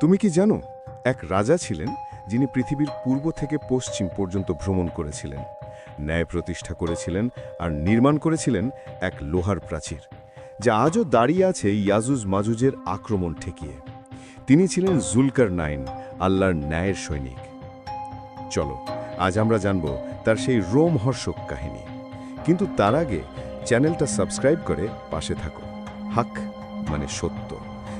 তুমি কি জানো, এক রাজা ছিলেন যিনি পৃথিবীর পূর্ব থেকে পশ্চিম পর্যন্ত ভ্রমণ করেছিলেন, ন্যায় প্রতিষ্ঠা করেছিলেন আর নির্মাণ করেছিলেন এক লোহার প্রাচীর, যা আজও দাঁড়িয়ে আছে ইয়াজুজ মাজুজের আক্রমণ ঠেকিয়ে। তিনি ছিলেন জুলকার নাইন, আল্লাহর ন্যায়ের সৈনিক। চলো, আজ আমরা জানব তার সেই রোমহর্ষক কাহিনী। কিন্তু তার আগে চ্যানেলটা সাবস্ক্রাইব করে পাশে থাকো। হাক মানে সত্য।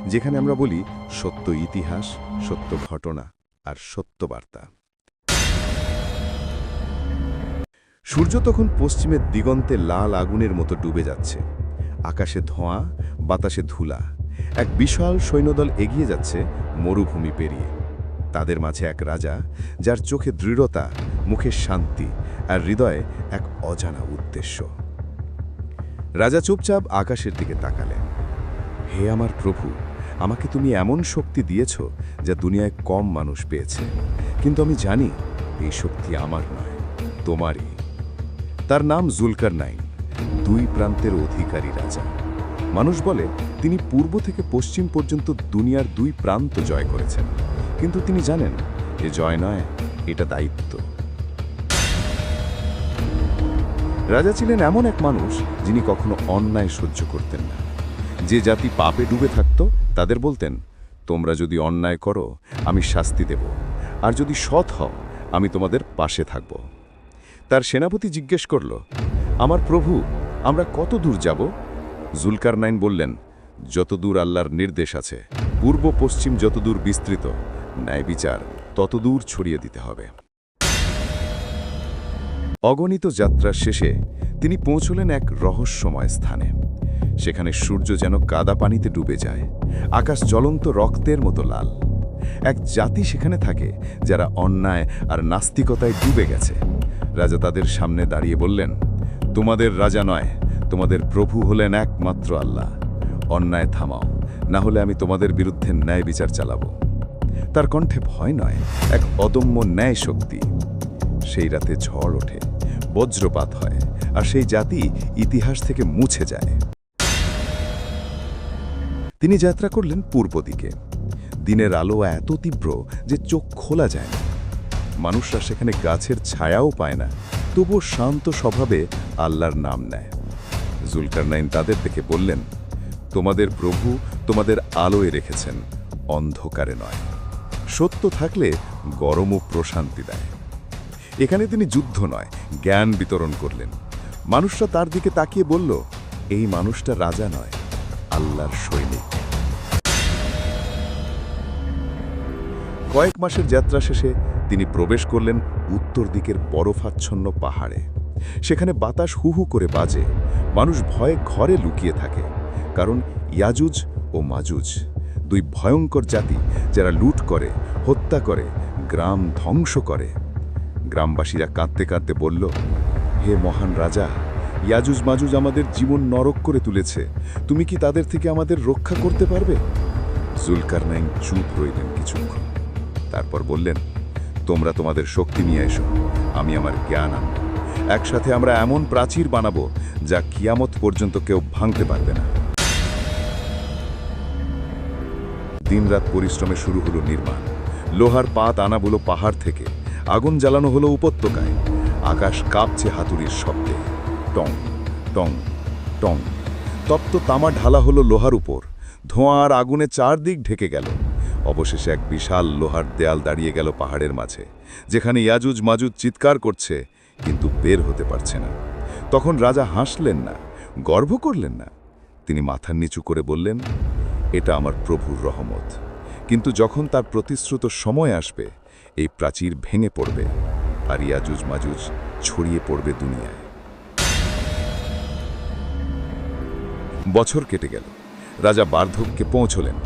যেখানে আমরা বলি সত্য ইতিহাস, সত্য ঘটনা আর সত্য বার্তা। সূর্য তখন পশ্চিমের দিগন্তে লাল আগুনের মতো ডুবে যাচ্ছে। আকাশে ধোঁয়া, বাতাসে ধুলা। এক বিশাল সৈন্যদল এগিয়ে যাচ্ছে মরুভূমি পেরিয়ে। তাদের মাঝে এক রাজা, যার চোখে দৃঢ়তা, মুখে শান্তি আর হৃদয়ে এক অজানা উদ্দেশ্য। রাজা চুপচাপ আকাশের দিকে তাকালেন। হে আমার প্রভু আমাকে তুমি এমন শক্তি দিয়েছ যা দুনিয়ায় কম মানুষ পেয়েছে। কিন্তু আমি জানি এই শক্তি আমার নয়, তোমারই। তার নাম জুলকার নাইন দুই প্রান্তের অধিকারী রাজা। মানুষ বলে, তিনি পূর্ব থেকে পশ্চিম পর্যন্ত দুনিয়ার দুই প্রান্ত জয় করেছেন। কিন্তু তিনি জানেন, এ জয় নয়, এটা দায়িত্ব। রাজা ছিলেন এমন এক মানুষ যিনি কখনো অন্যায় সহ্য করতেন না। যে জাতি পাপে ডুবে থাকত, তাদের বলতেন, তোমরা যদি অন্যায় করো, আমি শাস্তি দেব। আর যদি সৎ হও, আমি তোমাদের পাশে থাকব। তার সেনাপতি জিজ্ঞেস করল, আমার প্রভু, আমরা কত দূর যাব? জুলকার নাইন বললেন যত দূর আল্লাহর নির্দেশ আছে, পূর্ব পশ্চিম যত দূর বিস্তৃত, ন্যায় বিচার তত দূর ছড়িয়ে দিতে হবে। অগণিত যাত্রার শেষে তিনি পৌঁছলেন এক রহস্যময় স্থানে। সেখানে সূর্য যেন কাদা পানিতে ডুবে যায়, আকাশ জ্বলন্ত রক্তের মতো লাল। এক জাতি সেখানে থাকে যারা অন্যায় আর নাস্তিকতায় ডুবে গেছে। রাজা তাদের সামনে দাঁড়িয়ে বললেন, তোমাদের রাজা নয়, তোমাদের প্রভু হলেন একমাত্র আল্লাহ। অন্যায় থামাও, না হলে আমি তোমাদের বিরুদ্ধে ন্যায় বিচার চালাব। তার কণ্ঠে ভয় নয়, এক অদম্য ন্যায় শক্তি। সেই রাতে ঝড় ওঠে, বজ্রপাত হয়, আর সেই জাতি ইতিহাস থেকে মুছে যায়। তিনি যাত্রা করলেন পূর্ব দিকে। দিনের আলো এত তীব্র যে চোখ খোলা যায় না। মানুষরা সেখানে গাছের ছায়াও পায় না, তবুও শান্ত স্বভাবে আল্লাহর নাম নেয়। জুলকারনাইন তাদের দেখে বললেন, তোমাদের প্রভু তোমাদের আলোয় রেখেছেন, অন্ধকারে নয়। সত্য থাকলে গরমও প্রশান্তি দেয়। এখানে তিনি যুদ্ধ নয়, জ্ঞান বিতরণ করলেন। মানুষরা তার দিকে তাকিয়ে বলল, এই মানুষটা রাজা নয় আল্লাহর সৈনিক। কয়েক মাসের যাত্রা শেষে তিনি প্রবেশ করলেন উত্তর দিকের বরফাচ্ছন্ন পাহাড়ে। সেখানে বাতাস হুহু করে বাজে। মানুষ ভয়ে ঘরে লুকিয়ে থাকে, কারণ ইয়াজুজ ও মাজুজ, দুই ভয়ঙ্কর জাতি যারা লুট করে, হত্যা করে, গ্রাম ধ্বংস করে। গ্রামবাসীরা কাঁদতে কাঁদতে বলল, হে মহান রাজা ইয়াজুজ মাজুজ আমাদের জীবন নরক করে তুলেছে। তুমি কি তাদের থেকে আমাদের রক্ষা করতে পারবে? জুলকার নাইন চুপ রইলেন কিছুক্ষণ। তারপর বললেন, তোমরা তোমাদের শক্তি নিয়ে এসো। আমি আমার জ্ঞান আনব। একসাথে আমরা এমন প্রাচীর বানাবো যা কিয়ামত পর্যন্ত কেউ ভাঙতে পারবে না। দিনরাত পরিশ্রমে শুরু হলো নির্মাণ। লোহার পাত আনা বলো পাহাড় থেকে। আগুন জ্বালানো হলো উপত্যকায়। আকাশ কাঁপছে হাতুড়ির শব্দে। টং টং টং। তপ্ত তামা ঢালা হলো লোহার উপর। ধোঁয়া আর আগুনে চারদিক ঢেকে গেল। অবশেষে এক বিশাল লোহার দেয়াল দাঁড়িয়ে গেল পাহাড়ের মাঝে, যেখানে ইয়াজুজ মাজুজ চিৎকার করছে, কিন্তু বের হতে পারছে না। তখন রাজা হাসলেন না, গর্ব করলেন না। তিনি মাথা নিচু করে বললেন, এটা আমার প্রভুর রহমত। কিন্তু যখন তার প্রতিশ্রুত সময় আসবে, এই প্রাচীর ভেঙে পড়বে, আর ইয়াজুজ মাজুজ ছড়িয়ে পড়বে দুনিয়ায়। বছর কেটে গেল। রাজা বার্ধক্যে পৌঁছলেন,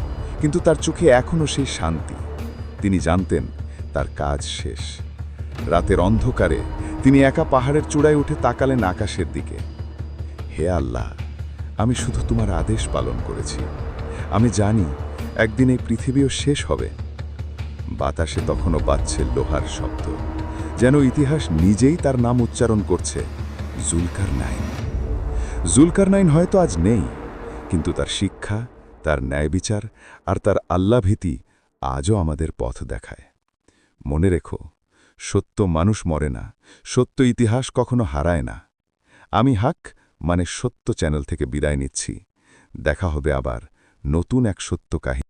কিন্তু তার চোখে এখনও সেই শান্তি। তিনি জানতেন তার কাজ শেষ। রাতের অন্ধকারে তিনি একা পাহাড়ের চূড়ায় উঠে তাকালেন আকাশের দিকে। হে আল্লাহ, আমি শুধু তোমার আদেশ পালন করেছি। আমি জানি একদিন এই পৃথিবীও শেষ হবে। বাতাসে তখনও বাজছে লোহার শব্দ, যেন ইতিহাস নিজেই তার নাম উচ্চারণ করছে জুলকার নাইন জুলকার নাইন হয়তো আজ নেই, কিন্তু তার শিক্ষা, তার ন্যায় বিচার আর তার আল্লাভীতি আজও আমাদের পথ দেখায়। মনে রেখো, সত্য মানুষ মরে না, সত্য ইতিহাস কখনো হারায় না। আমি হাক মানে সত্য চ্যানেল থেকে বিদায় নিচ্ছি। দেখা হবে আবার নতুন এক সত্য কাহিনী